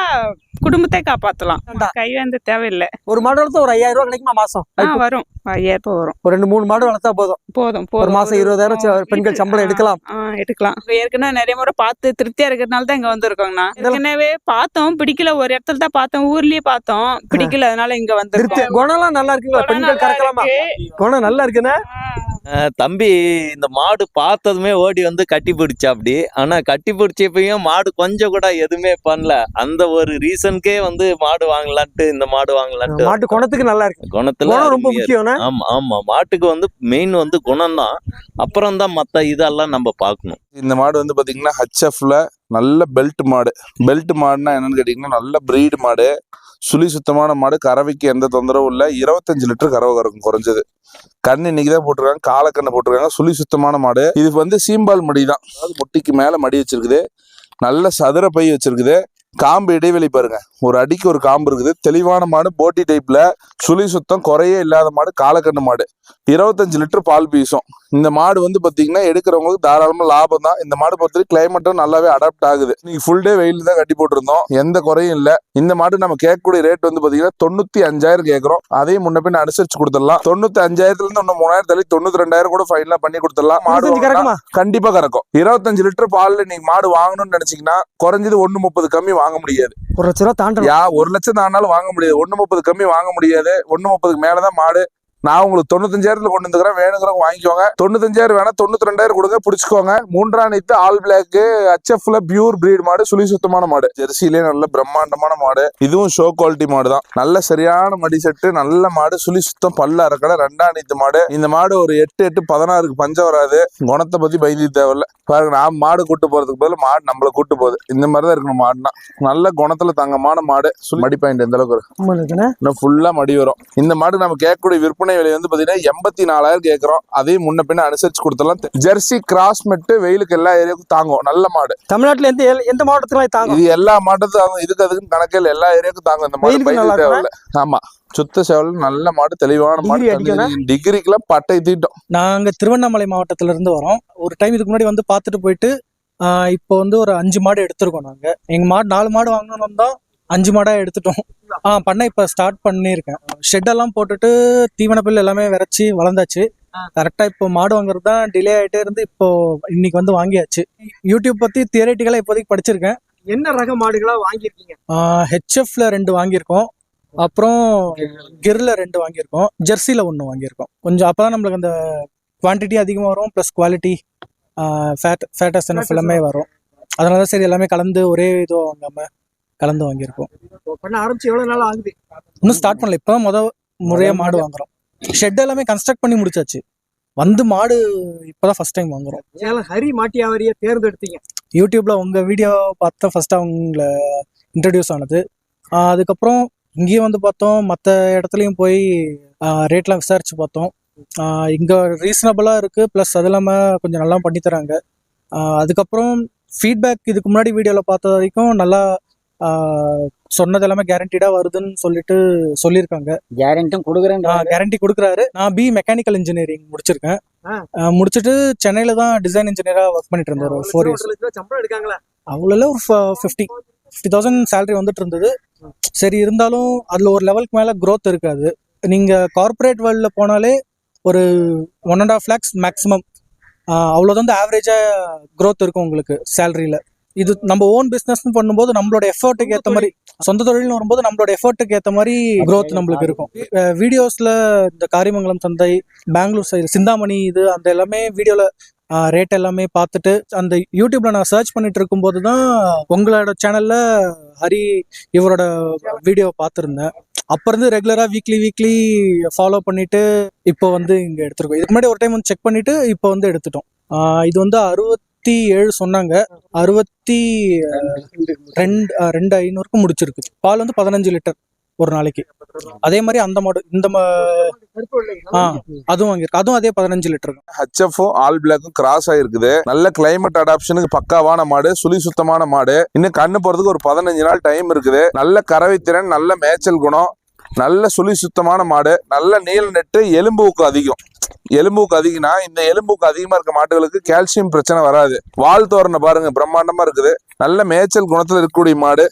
குடும்பத்தை காப்பாத்தலாம். கை வந்து தேவையில்லை. ஒரு மாடு வளர்த்தா ஒரு ஐயாயிரம் ரூபாய் கிடைக்குமா மாசம்? வரும். ஐயாயிரம் ரூபாய் வரும். ஒரு ரெண்டு மூணு மாடு வளர்த்தா போதும். போதும் போதும். மாசம் இருபதாயிரம் பெண்கள் சம்பளம் எடுக்கலாம். எடுக்கலாம். ஏற்கனவே நிறைய முறை பார்த்து திருப்தியா இருக்கிறதுனால தான் இங்க வந்திருக்கோங்கண்ணா. ஏற்கனவே பார்த்தோம் பிடிக்கல. ஒரு இடத்துல தான் பார்த்தோம் ஊர்லயே பார்த்தோம். பிடிக்கல அதனால இங்க வந்திருக்கோம். குணம்லாம் நல்லா இருக்குங்களா குணம் பெண்கள் கறக்கலாமா. குணம் நல்லா இருக்குண்ணா. தம்பி இந்த மாடு பார்த்ததுமே ஓடி வந்து கட்டி பிடிச்சா அப்படி. ஆனா கட்டி பிடிச்சப்பையும் மாடு கொஞ்சம் கூட எதுவுமே பண்ணல. அந்த ஒரு ரீசனுக்கே வந்து மாடு வாங்கலான்ட்டு இந்த மாடு வாங்கலான்ட்டு மாட்டு குணத்துக்கு நல்லா இருக்கு. குணத்துல குணம் ரொம்ப அருமையா முக்கியம்னா? ஆமா ஆமா. மாட்டுக்கு வந்து மெயின் வந்து குணம்தான். அப்புறம் தான் மத்த இதெல்லாம் நம்ம பார்க்கணும். இந்த மாடு வந்து பாத்தீங்கன்னா ஹச்எஃப்ல நல்ல பெல்ட் மாடு. பெல்ட் மாடுனா என்னன்னு கேட்டீங்கன்னா நல்ல பிரீடு மாடு. சுழி சுத்தமான மாடு கறவைக்கு எந்த தொந்தரவும் இல்லை. இருபத்தஞ்சு லிட்டர் கறவை கறக்கும் குறைஞ்சது. கண்ணு இன்னைக்கு தான் போட்டிருக்காங்க காலக்கண்ணு போட்டிருக்காங்க. சுழி சுத்தமான மாடு. இது வந்து சீம்பால் மடி தான் அதாவது முட்டிக்கு மேல மடி வச்சிருக்குது. நல்ல சதுர பை வச்சிருக்குது. காம்பு இடைவெளி பாருங்க. ஒரு அடிக்கு ஒரு காம்பு இருக்குது. தெளிவான மாடு போட்டி டைப்ல சுழி சுத்தம் குறையே இல்லாத மாடு காலக்கண்ணு மாடு. இருபத்தஞ்சு லிட்டர் பால் பீசும் இந்த மாடு வந்து பாத்தீங்கன்னா எடுக்கிறவங்களுக்கு தாராளமா லாபம் தான். இந்த மாடு பொறுத்தவரைக்கும் கிளைமேட்டும் நல்லாவே அடாப்ட் ஆகுது. இன்னைக்கு ஃபுல் டே வெயில் தான் கட்டி போட்டிருந்தோம். எந்த குறையும் இல்ல. இந்த மாடு நம்ம கேட்கக்கூடிய ரேட் வந்து பாத்தீங்கன்னா தொண்ணூத்தி அஞ்சாயிரம் கேட்கறோம். அதையும் முன்ன பின்ன அனுசரிச்சு கொடுத்துடலாம். தொண்ணூத்தி அஞ்சாயிரத்துல இருந்து இன்னும் மூணாயிரம் தள்ளி தொண்ணூத்தி ரெண்டாயிரம் கூட ஃபைனலா பண்ணி கொடுத்துடலாம். மாடு கண்டிப்பா கறக்கும். இருபத்தஞ்சு லிட்டர் பால்ல நீங்க மாடு வாங்கணும்னு நினைச்சீங்கன்னா குறைஞ்சது ஒண்ணு முப்பது கம்மி வாங்க முடியாது. ஒரு லட்ச ரூபா தாண்டணும். யா ஒரு லட்சம் தாண்டாலும் வாங்க முடியாது. ஒண்ணு முப்பது கம்மி வாங்க முடியாது. ஒண்ணு முப்பதுக்கு மேலதான் மாடு நான் உங்களுக்கு தொண்ணூத்தஞ்சாயிரத்துல கொண்டு வந்துக்கிறேன். வேணுங்கிறவங்க வாங்கிக்கோங்க. தொண்ணூத்தஞ்சாயிரம் வேணா தொண்ணூத்தி ரெண்டாயிரம் கொடுங்க. பிடிச்சிக்கோங்க. மூன்றாம் நீத்து ஆல் பிளாக் ஹச்எஃப்ல பியூர் பிரீட் மாடு சுழி சுத்தமான மாடு. ஜெர்சிலே நல்ல பிரம்மாண்டமான மாடு. இதுவும் ஷோ குவாலிட்டி மாடு தான் நல்ல சரியான மடி செட்டு நல்ல மாடு சுழி சுத்தம் பல்ல அறக்கடை ரெண்டாம் நீத்து மாடு. இந்த மாடு ஒரு எட்டு எட்டு பதினாறுக்கு பஞ்சம் வராது. குணத்தை பத்தி பயந்து தேவையில்ல. பாருங்க நான் மாடு கூட்டு போறதுக்கு பதிலா மாடு நம்மள கூட்டு போகுது. இந்த மாதிரி தான் இருக்கணும் மாடுனா. நல்ல குணத்துல தங்கமான மாடு. மடி பாயிண்ட் எந்த அளவுக்கு இருக்கு? ஆமா இருக்குண்ணே. இன்னும் ஃபுல்லா மடி வரும். இந்த மாடு நம்ம கேட்கக்கூடிய விற்பனை விலை வந்து பாத்தீங்கன்னா எண்பத்தி நாலாயிரம் கேட்கறோம் அதையும் முன்ன பின்ன அனுசரிச்சு கொடுத்துடலாம். ஜெர்சி கிராஸ் மெட்டு வெயிலுக்கு எல்லா ஏரியாவுக்கும் தாங்கும் நல்ல மாடு. தமிழ்நாட்டுல எந்த எந்த மாவட்டத்துல தாங்கும்? இது எல்லா மாட்டுக்கும் தாங்கும். இதுக்கு அதுக்கும் கணக்கே இல்லை. எல்லா ஏரியாவுக்கும் தாங்கும் இந்த மாடு. தேவையில்ல. ஆமா. சுத்த சேவல் நல்ல மாடு தெளிவான. மாடு. டிகிரிக்கெல்லாம் பட்டை தீட்டம். நாங்க திருவண்ணாமலை மாவட்டத்துல இருந்து வரோம். ஒரு டைம் இதுக்கு முன்னாடி வந்து பார்த்துட்டு போயிட்டு இப்போ வந்து ஒரு அஞ்சு மாடு எடுத்திருக்கோம் நாங்க. எங்க மாடு நாலு மாடு வாங்கணும் தான் அஞ்சு மாடா எடுத்துட்டோம். ஆ பண்ண இப்ப ஸ்டார்ட் பண்ணியிருக்கேன். ஷெட் எல்லாம் போட்டுட்டு தீவன புல் எல்லாமே விரைச்சி வளர்ந்தாச்சு. கரெக்டா இப்போ மாடு வாங்குறது தான் டிலே ஆயிட்டே இருந்து இப்போ இன்னைக்கு வந்து வாங்கியாச்சு. யூடியூப் பத்தி தியரட்டிக்கலா இப்போதைக்கு படிச்சிருக்கேன். என்ன ரக மாடுகளா வாங்கியிருக்கீங்க? ஹெச்எஃப்ல ரெண்டு வாங்கியிருக்கோம். அப்புறம் கிர்ல ரெண்டு வாங்கியிருக்கோம். ஜெர்சில ஒன்று வாங்கியிருக்கோம். கொஞ்சம் அப்பதான் நம்மளுக்கு அந்த குவான்டிட்டி அதிகமாக வரும் ப்ளஸ் குவாலிட்டி ஃபேட் ஃபேட்டஸ் எல்லாமே வரும். அதனால தான் சரி எல்லாமே கலந்து ஒரே இதோ வாங்காம கலந்து வாங்கியிருக்கோம். பண்ண ஆரம்பிச்சு எவ்வளவு நாள் ஆகுது? இன்னும் ஸ்டார்ட் பண்ணல. இப்போ முத முறையா மாடு வாங்குறோம். ஷெட் எல்லாமே கன்ஸ்ட்ரக்ட் பண்ணி முடிச்சாச்சு. வந்து மாடு இப்போதான் ஃபர்ஸ்ட் டைம் வாங்குறோம். ஹரி மாட்டியாவரிய தேர்ந்தெடுத்தீங்க? யூடியூப்ல உங்க வீடியோ பார்த்தா ஃபர்ஸ்ட் அவங்கள இன்ட்ரடியூஸ் ஆனது. அதுக்கப்புறம் இங்கேயும் வந்து பார்த்தோம். மற்ற இடத்துலையும் போய் ரேட்லாம் விசாரிச்சு பார்த்தோம். இங்க ரீசனபிளா இருக்கு. ப்ளஸ் அது இல்லாமல் கொஞ்சம் நல்லா பண்ணி தராங்க. ஆஹ் அதுக்கப்புறம் ஃபீட்பேக் இதுக்கு முன்னாடி வீடியோவில் பார்த்த வரைக்கும் நல்லா சொன்னது எல்லாமே கேரண்டீடா வருதுன்னு சொல்லிட்டு சொல்லியிருக்காங்க. கேரண்டும் கொடுக்குறேன் கேரண்டி கொடுக்குறாரு. நான் பி மெக்கானிக்கல் இன்ஜினியரிங் முடிச்சிருக்கேன். முடிச்சிட்டு சென்னையில தான் டிசைன் இன்ஜினியரா ஒர்க் பண்ணிட்டு இருந்தார் ஃபோர் இயர்ஸ் அவ்வளோ ஒரு ஃபிஃப்டி ஃபிஃப்டி தௌசண்ட் சேலரி வந்துட்டு இருந்தது சரி இருந்தாலும் அதில் ஒரு லெவலுக்கு மேலே growth இருக்காது. நீங்கள் கார்ப்பரேட் வேர்ல்டில் போனாலே ஒரு one and half lakhs maximum அவ்வளோதான் வந்து ஆவரேஜாக growth இருக்கும் உங்களுக்கு சேலரியில் இது நம்ம ஓன் பிசினஸ் பண்ணும்போது நம்மளோட எஃபர்ட்டுக்கு ஏத்த மாதிரி சொந்த தொழில்னு வரும்போது நம்மளோட எஃபர்ட்டுக்கு ஏத்த மாதிரி growth நம்மளுக்கு இருக்கும். வீடியோஸ்ல இந்த காரிமங்கலம் சந்தை பெங்களூர் சைடு சிந்தாமணி இது அந்த எல்லாமே வீடியோல ரேட் எல்லாமே பார்த்துட்டு அந்த யூடியூப்ல நான் சர்ச் பண்ணிட்டு இருக்கும்போது தான் உங்களோட சேனல்ல ஹரி இவரோட வீடியோ பார்த்துருந்தேன். அப்ப இருந்து ரெகுலரா வீக்லி வீக்லி ஃபாலோ பண்ணிட்டு இப்போ வந்து இங்க எடுத்திருக்கோம். இதுக்கு முன்னாடி ஒரு டைம் வந்து செக் பண்ணிட்டு இப்போ வந்து எடுத்துட்டோம். இது வந்து அறுபத்தி ஏழு சொன்னாங்க. அறுபத்தி ரெண்டு ரெண்டு ஐநூறுக்கு முடிச்சிருக்கு. பால் வந்து பதினஞ்சு லிட்டர் ஒரு நாளைக்கு. அதே மாதிரி அந்த மாடு இந்த ஆ அதுவும் வாங்கியிருக்கு. அதுவும் அதே பதினஞ்சு லிட்டர் ஹச்எஃப்பும் ஆல் பிளாக்கும் கிராஸ் ஆயிருக்குது. நல்ல கிளைமேட் அடாப்ஷனுக்கு பக்காவான மாடு சுழி சுத்தமான மாடு. இன்னும் கண்ணு போறதுக்கு ஒரு பதினஞ்சு நாள் டைம் இருக்குது. நல்ல கறவை திறன் நல்ல மேய்ச்சல் குணம் நல்ல சுழி சுத்தமான மாடு நல்ல நீல நெட்டு எலும்புக்கு அதிகம். எலும்புக்கு அதிகம்னா இந்த எலும்புக்கு அதிகமா இருக்க மாடுகளுக்கு கால்சியம் பிரச்சனை வராது. வால் தோரணை பாருங்க பிரம்மாண்டமா இருக்குது. நல்ல மேய்ச்சல் குணத்துல இருக்கக்கூடிய மாடு.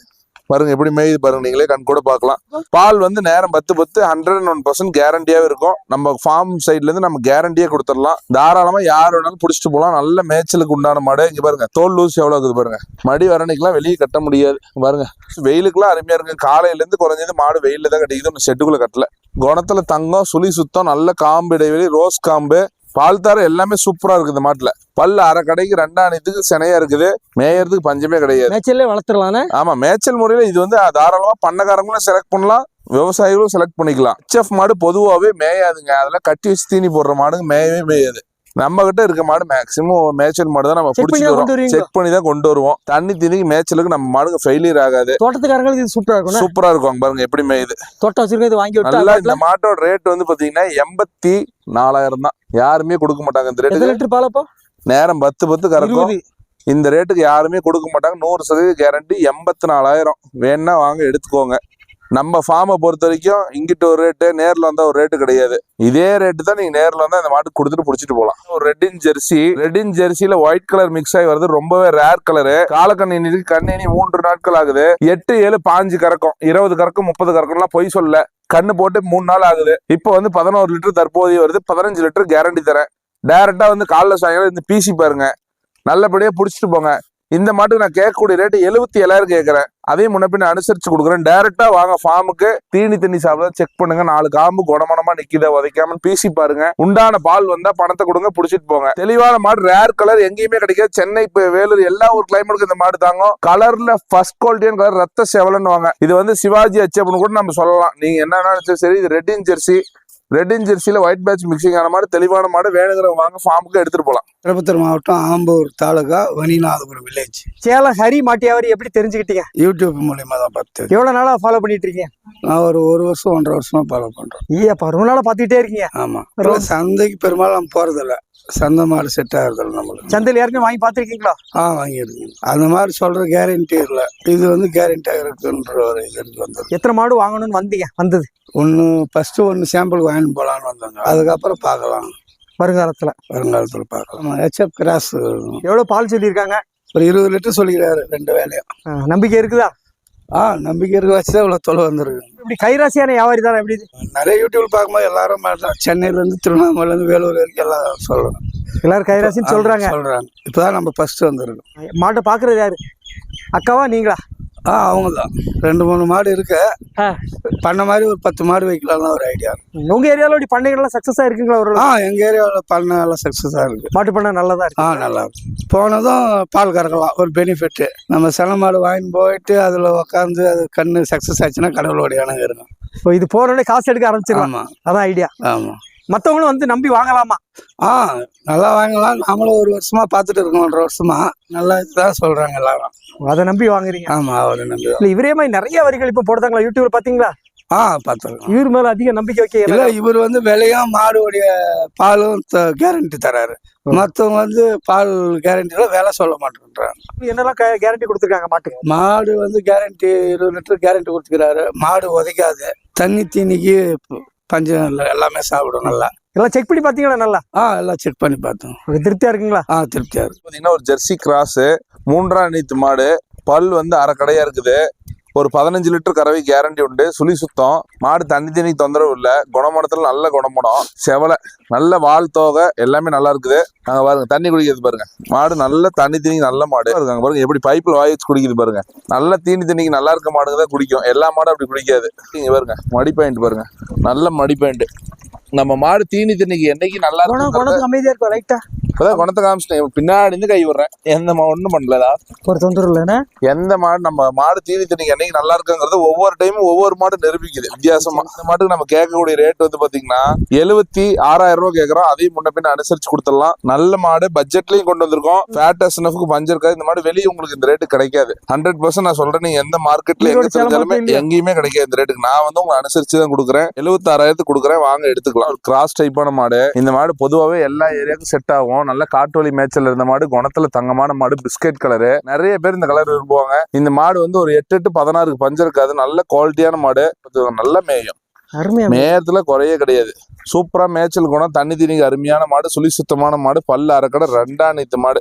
பாருங்க எப்படி மேயுது பாருங்க நீங்களே கண் கூட பார்க்கலாம். பால் வந்து நேரம் பத்து பத்து ஹண்ட்ரட் அண்ட் ஒன் பர்சன்ட் கேரண்டியாவே இருக்கும். நம்ம ஃபார்ம் சைட்ல இருந்து நம்ம கேரண்டியே கொடுத்துடலாம். தாராளமா யார் வேணாலும் பிடிச்சிட்டு போகலாம். நல்ல மேய்ச்சலுக்கு உண்டான மாடு இங்க பாருங்க தோல் லூஸ் எவ்வளவு இருக்குது பாருங்க. மடி வரணிக்கெல்லாம் வெளியே கட்ட முடியாது. பாருங்க வெயிலுக்குலாம் அருமையா இருக்கு காலையில இருந்து குறைஞ்சது மாடு வெயில தான் கட்டிக்குது. ஒன்று ஷெட்டுக்குள்ள கட்டல. குணத்துல தங்கம் சுழி சுத்தம் நல்ல காம்பு இடைவெளி ரோஸ் காம்பு பால் தர எல்லாமே சூப்பரா இருக்குது இந்த மாட்டுல. பல்லு அரை கடைக்கு ரெண்டாணித்துக்கு சினையா இருக்குது. மேயறதுக்கு பஞ்சமே கிடையாது. மேய்ச்சல்லே வளர்த்துடலானே? ஆமா மேய்ச்சல் முறையில இது வந்து தாராளமா பண்ணக்காரங்களும் செலக்ட் பண்ணலாம் விவசாயிகளும் செலக்ட் பண்ணிக்கலாம். ஹெச்எஃப் மாடு பொதுவாகவே மேயாதுங்க. அதெல்லாம் கட்டி வச்சு தீனி போடுற மாடுங்க மேயவே மேயாது. நம்ம கிட்ட இருக்க மாடு மேக்சிமம் மேய்ச்சல் மாடு தான் நம்ம வரோம் வருவீங்களா? செக் பண்ணி தான் கொண்டு வருவோம். தண்ணி தீனிக்கு மேய்ச்சலுக்கு நம்ம மாடுங்க ஃபெயிலியர் ஆகாது. தோட்டத்துக்காரங்களுக்கு இது சூப்பரா இருக்கும் சூப்பரா இருக்கும் பாருங்க எப்படி மேயுது. தோட்டம் வச்சிருக்க இது வாங்கி நல்லா இந்த மாட்டோட ரேட் வந்து பாத்தீங்கன்னா எண்பத்தி நாலாயிரம் தான். யாருமே கொடுக்க மாட்டாங்க இந்த ரேட்டுக்கு லிட்டர் பாலப்போ நேரம் பத்து பத்து கறக்கும். இந்த ரேட்டுக்கு யாருமே கொடுக்க மாட்டாங்க. நூறு சதவீத கேரண்டி எண்பத்தி நாலாயிரம். வேணா வாங்க எடுத்துக்கோங்க. நம்ம ஃபார்மை பொறுத்த வரைக்கும் இங்கிட்ட ஒரு ரேட்டு நேரில் வந்தால் ஒரு ரேட்டு கிடையாது. இதே ரேட்டு தான் நீங்கள் நேரில் வந்தால் இந்த மாட்டுக்கு கொடுத்துட்டு பிடிச்சிட்டு போகலாம். ஒரு ரெட்டின் ஜெர்சி ரெட்டின் ஜெர்சியில் ஒயிட் கலர் மிக்ஸ் ஆகி வருது ரொம்பவே ரேர் கலரு காலக்கண்ணி கண்ணினி மூன்று நாட்கள் ஆகுது. எட்டு ஏழு பாஞ்சு கறக்கும். இருபது கறக்கும் முப்பது கறக்கும்லாம் பொய் சொல்லல கண்ணு போட்டு மூணு நாள் ஆகுது. இப்போ வந்து பதினோரு லிட்டர் தற்போதைய வருது. பதினஞ்சு லிட்டர் கேரண்டி தரேன். டேரெக்டாக வந்து காலைல சாயங்காலம் இந்த பிசி பாருங்க. நல்லபடியா பிடிச்சிட்டு போங்க. இந்த மாட்டுக்கு நான் கேட்கக்கூடிய ரேட்டு எழுபத்தி ஏழாயிரம் கேட்குறேன். அதையும் முன்னப்பின் அனுசரித்து அனுசரிச்சு கொடுக்குறேன். டேரெக்டாக வாங்க ஃபார்முக்கு தீனி தண்ணி சாப்பிட செக் பண்ணுங்க. நாலு காம்பு குணமனமா நிக்குதா உதைக்காம பீசி பாருங்க. உண்டான பால் வந்தா பணத்தை கொடுங்க பிடிச்சிட்டு போங்க. தெளிவான மாடு ரேர் கலர் எங்கேயுமே கிடைக்காது. சென்னை இப்போ வேலூர் எல்லா ஒரு கிளைமேட்டுக்கு இந்த மாடு தாங்கும். கலர்ல ஃபர்ஸ்ட் குவாலிட்டியான கலர் ரத்த செவலன்னு வாங்க இது வந்து சிவாஜி அச்சப்னு கூட நம்ம சொல்லலாம். நீங்க என்ன சரி இது ரெட்டின் ஜெர்சி ரெட்டின் ஜெர்சியில ஒயிட் பேட்ச் மிக்சிங் ஆன மாடு தெளிவான மாடு வேணுங்கிறவங்க வாங்க ஃபார்முக்கு எடுத்துட்டு போலாம். திருப்பத்தூர் மாவட்டம் ஆம்பூர் தாலுகா வனிநாதபுரம் வில்லேஜ் சேலம் ஹரி மாட்டியாவரி எப்படி தெரிஞ்சுக்கிட்டீங்க? யூடியூப் மூலியமா தான் பார்த்து எவ்வளவு நாளா ஃபாலோ பண்ணிட்டு இருக்கீங்க? நான் ஒரு ஒரு வருஷம் ஒன்றரை வருஷமா ஃபாலோ பண்றேன் ஈயப்பா ரொம்ப நாளா பாத்துக்கிட்டே இருக்கீங்க. ஆமா. இல்ல, சந்தைக்கு பெரும்பாலும் நம்ம போறதில்ல. சந்தை மாடு செட் ஆகுறதில்ல நம்மளுக்கு. சந்தையில் ஏற்கனவே வாங்கி பாத்திருக்கீங்களா ஆ வாங்கியிருக்கேன் அந்த மாதிரி சொல்ற கேரண்டி இல்லை. இது வந்து கேரண்டியாக இருக்குன்ற ஒரு இதுக்கு வந்தது. எத்தனை மாடு வாங்கணும்னு வந்தீங்க? வந்தது? ஒன்று ஃபர்ஸ்ட் ஒன்று சாம்பிளுக்கு வாங்கிட்டு போகலான்னு வந்தாங்க. அதுக்கப்புறம் பார்க்கலாம். வருங்காலத்துல. வருங்காலத்தில் பார்க்கலாம். ஹெச்எப் கிராஸ் எவ்வளவு பால் சொல்லியிருக்காங்க? ஒரு இருபது லிட்டர் சொல்லிக்கிறாரு ரெண்டு வேலையும். நம்பிக்கை இருக்குதா? ஆ நம்பிக்கை இருக்க வச்சு தான் இவ்வளோ தொலை வந்திருக்கு. இப்படி கைராசியான வியாபாரி தானே எப்படி? நிறைய யூடியூப் பார்க்கும்போது எல்லாரும் சென்னையிலேருந்து திருவண்ணாமலேருந்து வேலூர் வரைக்கும் எல்லாம் சொல்கிறோம் எல்லாரும் கைராசின்னு சொல்றாங்க. சொல்கிறாங்க இப்போ தான் நம்ம ஃபர்ஸ்ட் வந்திருக்கோம். மாட்டை பாக்குறது யாரு? அக்காவா நீங்களா? ஆ அவங்க தான் ரெண்டு மூணு மாடு இருக்கு. பண்ண மாதிரி ஒரு பத்து மாடு வைக்கலாம்னு ஒரு ஐடியா உங்க ஏரியால இப்படி பண்ணைகள்லாம் சக்சஸா இருக்குங்களா ஒரு ஆ எங்கள் ஏரியாவில் பண்ண எல்லாம் சக்ஸஸாக இருக்கு. மாட்டு பண்ணை நல்லதா இருக்கு. ஆ நல்லா இருக்கும் போனதும் பால் கறக்கலாம் ஒரு பெனிஃபிட்டு நம்ம சென மாடு வாங்கிட்டு போயிட்டு அதில் உட்காந்து அது கண்ணு சக்ஸஸ் ஆச்சுன்னா கடவுளோட இணங்க இருக்கும் இப்போ இது போனோடனே காசு எடுக்க ஆரம்பிச்சிடலாம். அதான் ஐடியா ஆமாம் மத்தவங்களும் வந்து நம்பி வாங்கலாமா? ஆ நல்லா வாங்கலாம். நாமளும் ஒரு வருஷமா பார்த்துட்டு இருக்கோம் ஒன்றரை வருஷமா. நல்லா இதுதான் சொல்றாங்க எல்லாரும். அதை நம்பி வாங்குறீங்க. ஆமா அவரு நம்பி இல்ல இவரே மாதிரி நிறைய வரிகள் இப்போ போடுறாங்களா? யூடியூப்ல பாத்தீங்களா ஆ பார்த்துருக்கோம். இவர் மேல அதிக நம்பிக்கை வைக்க இல்ல இவர் வந்து விலையும் மாடுடைய பாலும் கேரண்டி தராரு. மற்றவங்க வந்து பால் கேரண்டியில விலை சொல்ல மாட்டேன்றாங்க. என்னெல்லாம் கேரண்டி கொடுத்துருக்காங்க மாட்டுக்கு? மாடு வந்து கேரண்டி இருபது லிட்டர் கேரண்டி கொடுத்துக்கிறாரு. மாடு உதைக்காது. தண்ணி தீனிக்கு பஞ்சம் இல்லை எல்லாமே சாப்பிடும் நல்லா. எல்லாம் செக் பண்ணி பாத்தீங்களா நல்லா? ஆ எல்லாம் செக் பண்ணி பார்த்தோம். திருப்தியா இருக்குங்களா? ஆ திருப்தியா இருக்கு. பாத்தீங்கன்னா ஒரு ஜெர்சி கிராஸ் மூன்றாம் நீத்து மாடு பல் வந்து அரை கடையா இருக்குது. ஒரு பதினஞ்சு லிட்டர் கறவை கேரண்டி உண்டு. சுழி சுத்தம். மாடு தண்ணி தண்ணி தொந்தரவு இல்ல. குணமடத்துல நல்ல குணமடம் செவலை நல்ல வால் தோகை எல்லாமே நல்லா இருக்குது. அங்க பாருங்க தண்ணி குடிக்கிறது பாருங்க. மாடு நல்ல தண்ணி தண்ணி நல்ல மாடு. இருக்காங்க பாருங்க எப்படி பைப்ல வாய் வச்சு குடிக்குது பாருங்க. நல்ல தீனி தண்ணிக்கு நல்லா இருக்க மாடுங்க தான் குடிக்கும். எல்லா மாடும் அப்படி குடிக்காது. இங்க பாருங்க மடி பாயிண்ட் பாருங்க. நல்ல மடி பாயிண்ட் நம்ம மாடு தீனி தண்ணிக்கு என்னைக்கு நல்லா இருக்கும் அமைதியா இருக்கும் ரைட்டா இப்பதான் குணத்தை காமிச்சிட்டேன். பின்னாடி இருந்து கை விடுறேன். எந்த ஒண்ணும் பண்ணலடா. ஒரு தொந்தரவு இல்லைன்னா எந்த மாடு நம்ம மாடு தீனி தண்ணிக்கு என்னைக்கு நல்லா இருக்குங்கிறது ஒவ்வொரு டைமும் ஒவ்வொரு மாடு நிரூபிக்குது. வித்தியாசமா. இந்த மாட்டுக்கு நம்ம கேட்கக்கூடிய ரேட் வந்து பாத்தீங்கன்னா எழுபத்தி ஆறாயிரம் ரூபாய் கேட்கறோம். அதையும் முன்ன பின்ன அனுசரிச்சு கொடுத்துடலாம். நல்ல மாடு பட்ஜெட்லயும் கொண்டு வந்திருக்கோம். ஃபேட் எஸ்என்எஃப்க்கு பஞ்சம் இருக்காது. இந்த மாடு வெளியே உங்களுக்கு இந்த ரேட்டு கிடைக்காது. ஹண்ட்ரட் பர்சன்ட் நான் சொல்றேன். நீங்க எந்த மார்க்கெட்ல எங்க தெரிஞ்சாலுமே? எங்கேயுமே கிடைக்காது இந்த ரேட்டுக்கு நான் வந்து உங்களை அனுசரிச்சு தான் கொடுக்குறேன். எழுபத்தாறாயிரத்துக்கு கொடுக்குறேன். வாங்க எடுத்துக்கலாம். கிராஸ் டைப்பான மாடு. இந்த மாடு பொதுவாகவே எல்லா ஏரியாவுக்கும் செட் ஆகும். நல்ல காட்டு வழி மேய்ச்சல் இருந்த மாடு குணத்துல தங்கமான மாடு பிஸ்கட் கலரு. நிறைய பேர் இந்த கலர் விரும்புவாங்க. இந்த மாடு வந்து ஒரு எட்டு எட்டு பதினாறுக்கு பஞ்சம் இருக்காது. நல்ல குவாலிட்டியான மாடு. நல்ல மேயும். மேயத்துல குறையே கிடையாது. சூப்பரா மேய்ச்சல் குணம். தண்ணி தண்ணிக்கு அருமையான மாடு. சுழி சுத்தமான மாடு. பல்லு அரைக்கடை ரெண்டா நீத்து மாடு.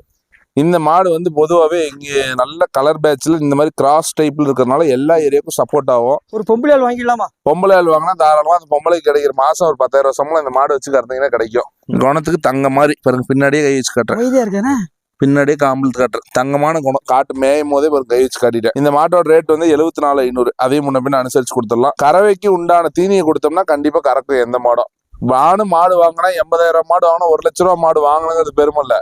இந்த மாடு வந்து பொதுவாகவே இங்கே நல்ல கலர் பேட்ச்ல இந்த மாதிரி கிராஸ் டைப்ல இருக்கிறதுனால எல்லா ஏரியாவுக்கும் சப்போர்ட் ஆகும். ஒரு பொம்பளை ஆள் வாங்கிடலாமா? பொம்பளை ஆள் வாங்கினா தாராளமா அந்த பொம்பளைக்கு கிடைக்கிற மாசம் ஒரு பத்தாயிரம் ரூபாய் சம்பளம் இந்த மாடு வச்சு கறந்தீங்கன்னா கிடைக்கும். குணத்துக்கு தங்க மாதிரி. பாருங்க பின்னாடியே கை வச்சு கட்டுறேன். பின்னாடியே காம்பல் காட்டுறேன். தங்கமான குணம். காட்டு மேயும் போதே ஒரு கை வச்சு காட்டிட்டேன். இந்த மாட்டோட ரேட் வந்து எழுபத்தி நாலு ஐநூறு. அதையும் முன்ன பின்ன அனுசரிச்சு கொடுத்துடலாம். கறவைக்கு உண்டான தீனியை கொடுத்தோம்னா கண்டிப்பா கறக்கும் எந்த மாடும். வானு மாடு வாங்கினா எண்பதாயிரம் மாடு வாங்கினா ஒரு லட்ச ரூபா மாடு வாங்கினது பெருமை இல்ல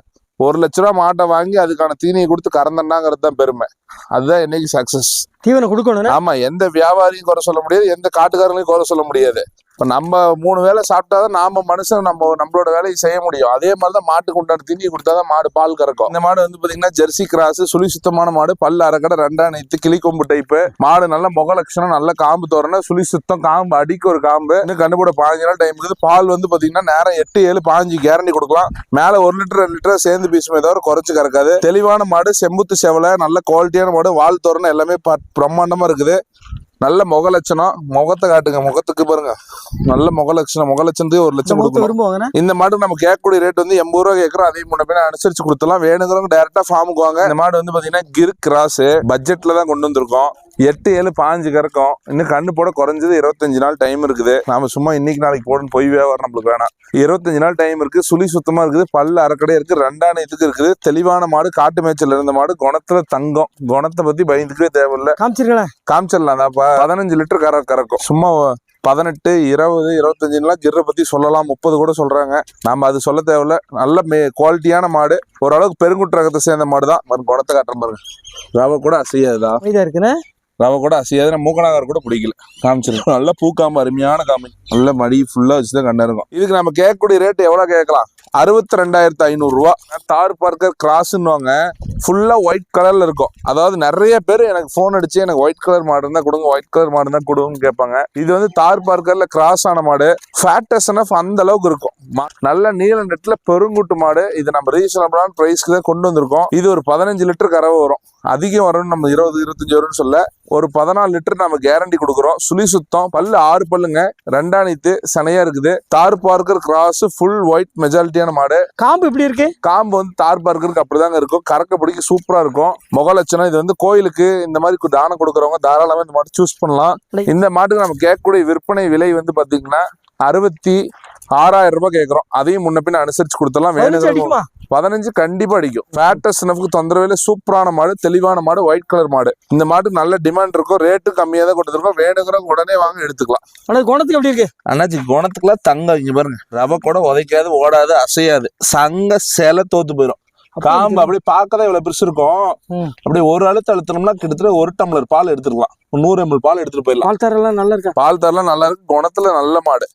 ஒரு லட்ச ரூபா மாட்டை வாங்கி அதுக்கான தீனியை கொடுத்து கறந்தனாங்கிறது தான் பெருமை. அதுதான் இன்னைக்கு சக்சஸ் தீவனம் கொடுக்கணும் ஆமா எந்த வியாபாரியும் குறை சொல்ல முடியாது எந்த காட்டுக்காரங்களையும் குறை சொல்ல முடியாது. இப்போ நம்ம மூணு வேளை சாப்பிட்டாதான் நாம மனுஷன் நம்ம நம்மளோட வேலையை செய்ய முடியும். அதே மாதிரி தான் மாட்டுக்கு உண்டான தீனி கொடுத்தாதான் மாடு பால் கறக்கும். இந்த மாடு வந்து பார்த்தீங்கன்னா ஜெர்சி கிராஸ் சுழி சுத்தமான மாடு பல்லு அரைக்கடை ரெண்டா நைத்து கிளி கொம்பு டைப்பு மாடு நல்ல முக லட்சணம் நல்ல காம்பு தோரணை சுழி சுத்தம் காம்பு அடிக்க ஒரு காம்பு. இன்னும் கண்டுபிட பாஞ்சு நாள் டைம் இருக்குது. பால் வந்து பார்த்தீங்கன்னா நேரம் எட்டு ஏழு பாஞ்சு கேரண்டி கொடுக்கலாம். மேலே ஒரு லிட்டர் ரெண்டு லிட்டர் சேர்ந்து பீசுமே தவிர குறைச்சு கறக்காது. தெளிவான மாடு செம்புத்து செவலை நல்ல குவாலிட்டியான மாடு வால் தோரணம் எல்லாமே பிரம்மாண்டமாக இருக்குது. நல்ல முக லட்சணம். முகத்தை காட்டுங்க. முகத்துக்கு பாருங்க. நல்ல முக லட்சணம். முக ஒரு லட்சம் கொடுக்கணும். இந்த மாடு நம்ம கேட்கக்கூடிய ரேட் வந்து எண்பது ரூபா கேட்கறோம். அதே முன்ன பின்ன அனுசரிச்சு கொடுத்துலாம் வேணுங்கிறவங்க டேரக்டா ஃபார்முக்கு வாங்க. இந்த மாடு வந்து பாத்தீங்கன்னா கிர் கிராஸ் பட்ஜெட்ல தான் கொண்டு வந்திருக்கோம். எட்டு ஏழு பாஞ்சு கறக்கும். இன்னும் கண்ணு போட குறைஞ்சது இருபத்தஞ்சு நாள் டைம் இருக்குது. நாம சும்மா இன்னைக்கு நாளைக்கு போடணும் பொய் வியாபாரம் நம்மளுக்கு வேணாம். இருபத்தஞ்சு நாள் டைம் இருக்கு. சுழி சுத்தமா இருக்குது. பல்லு அரைக்கடை இருக்கு. ரெண்டான இதுக்கு இருக்குது. தெளிவான மாடு காட்டு மேய்ச்சல் இருந்த மாடு குணத்துல தங்கம். குணத்தை பத்தி பயந்துக்கவே தேவையில்ல. காமிச்சிருக்கலாம் காமிச்சிடலாம். தான்ப்பா பதினஞ்சு லிட்டர் கற கறக்கும். சும்மா பதினெட்டு இருபது இருபத்தஞ்சுலாம் கிர்ரை பத்தி சொல்லலாம். முப்பது கூட சொல்றாங்க. நாம அது சொல்ல தேவையில்ல. நல்ல மே குவாலிட்டியான மாடு. ஓரளவுக்கு பெருங்குட்டு ரகத்தை சேர்ந்த மாடு தான் குணத்தை காட்டுற பாருங்க. ரவை கூட அசையாதுதா அமைதியா இருக்குண்ணே. ரவை கூட அசையாது மூக்கநாகர் கூட பிடிக்கல. காமிச்சிருக்கோம். நல்ல பூக்காம்பு அருமையான காமி. நல்ல மடி ஃபுல்லா வச்சுதான் கண்ணா இருக்கும். இதுக்கு நம்ம கேட்கக்கூடிய ரேட் எவ்வளவு கேட்கலாம்? அறுபத்தி ரெண்டாயிரத்தி ஐநூறு ரூபா. தார் பார்க்கர் கிராஸ்ன்னுவாங்க ஃபுல்லா ஒயிட் கலர்ல இருக்கும். அதாவது நிறைய பேர் எனக்கு ஃபோன் அடிச்சு எனக்கு ஒயிட் கலர் மாடு இருந்தா கொடுங்க ஒயிட் கலர் மாடு தான் கொடுங்கன்னு கேட்பாங்க. இது வந்து தார் பார்க்கர்ல கிராஸ் ஆன மாடு. ஃபேட்டஸ் அந்த அளவுக்கு இருக்கும். மா- நல்ல நீல நெட்ல பெருங்குட்டு மாடு. இது நம்ம ரீசனபிளான பிரைஸ்க்கு தான் கொண்டு வந்திருக்கோம். இது ஒரு பதினஞ்சு லிட்டர் கறவை வரும். அதிகம் வரும்னு நம்ம இருபது இருபத்தஞ்சு வரும்னு சொல்ல ஒரு பதினாலு லிட்டர் நம்ம கேரண்டி கொடுக்குறோம். சுழி சுத்தம் பல்லு ஆறு பல்லுங்க ரெண்டாணித்து சனையா இருக்குது. Tharparkar cross full white மெஜாரிட்டியான மாடு. காம்பு எப்படி இருக்கு? காம்பு வந்து தார் பார்க்கருக்கு அப்படிதாங்க இருக்கும். கறக்க பிடிக்க சூப்பரா இருக்கும். முக லட்சணம் இது வந்து கோயிலுக்கு இந்த மாதிரி தானம் கொடுக்குறவங்க தாராளமா இந்த மாடு சூஸ் பண்ணலாம். இந்த மாட்டுக்கு நம்ம கேட்கக்கூடிய விற்பனை விலை வந்து பாத்தீங்கன்னா அறுபத்தி ஆறாயிரம் ரூபாய் கேட்கறோம் அதையும் முன்ன பின்ன அனுசரிச்சு கொடுத்தலாம் அடிக்குமா? பதினஞ்சு கண்டிப்பா அடிக்கும். ஃபேட்டஸ் நஃப்க்கு தொந்தரவில்லை. சூப்பரான மாடு தெளிவான மாடு ஒயிட் கலர் மாடு. இந்த மாட்டுக்கு நல்ல டிமாண்ட் இருக்கும். ரேட்டு கம்மியா தான் கொடுத்துருக்கோம் வேணுங்கிறவங்க உடனே வாங்க எடுத்துக்கலாம். ஆனா குணத்துக்கு எப்படி இருக்கு? அண்ணாச்சி குணத்துக்குலாம் தங்கம். இங்க பாருங்க. ரவை கூட உதைக்காது ஓடாது அசையாது. சங்க சேலை தோத்து போயிடும் காம்பு அப்படியே பார்க்கதான் இவ்வளவு பெருசு இருக்கும். அப்படியே ஒரு அழுத்து அழுத்தணும்னா கிட்டத்தட்ட ஒரு டம்ளர் பால் எடுத்துக்கலாம். நூறு எம்எல் பால் எடுத்துட்டு போயிடலாம். பால் தரெல்லாம் நல்லா இருக்கா? பால் தரலாம் நல்லா இருக்கு. குணத்துல நல்ல மாடு.